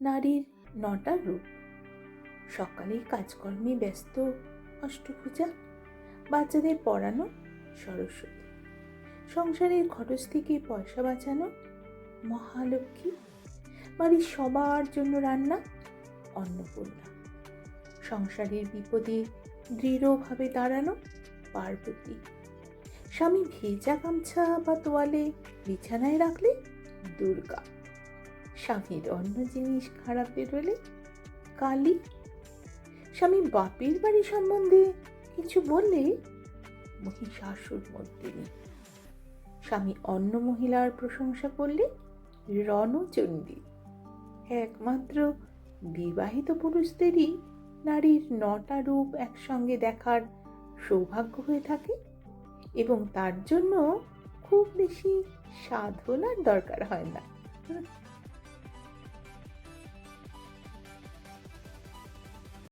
নারীর নটা রূপ। সকালে কাজকর্মে ব্যস্ত অষ্টভুজা বাচ্চাদের পড়ানো সরস্বতী, সংসারের খরচ থেকে পয়সা বাঁচানো মহালক্ষ্মী, বাড়ির সবার জন্য রান্না অন্নপূর্ণা, সংসারের বিপদে দৃঢ়ভাবে দাঁড়ানো পার্বতী, স্বামী ভেজা গামছা বা তোয়ালে বিছানায় রাখলে দুর্গা। স্বামীর অন্য জিনিস খারাপ বেরোলে? কালী? স্বামী বাপের বাড়ি সম্বন্ধে কিছু বললে? মহিষাসুর মর্দিনী স্বামী অন্য মহিলার প্রশংসা করলে? রণচণ্ডী। একমাত্র বিবাহিত পুরুষদেরই নারীর নটা রূপ একসঙ্গে দেখার সৌভাগ্য হয়ে থাকে এবং তার জন্য খুব বেশি সাধনার দরকার হয় না।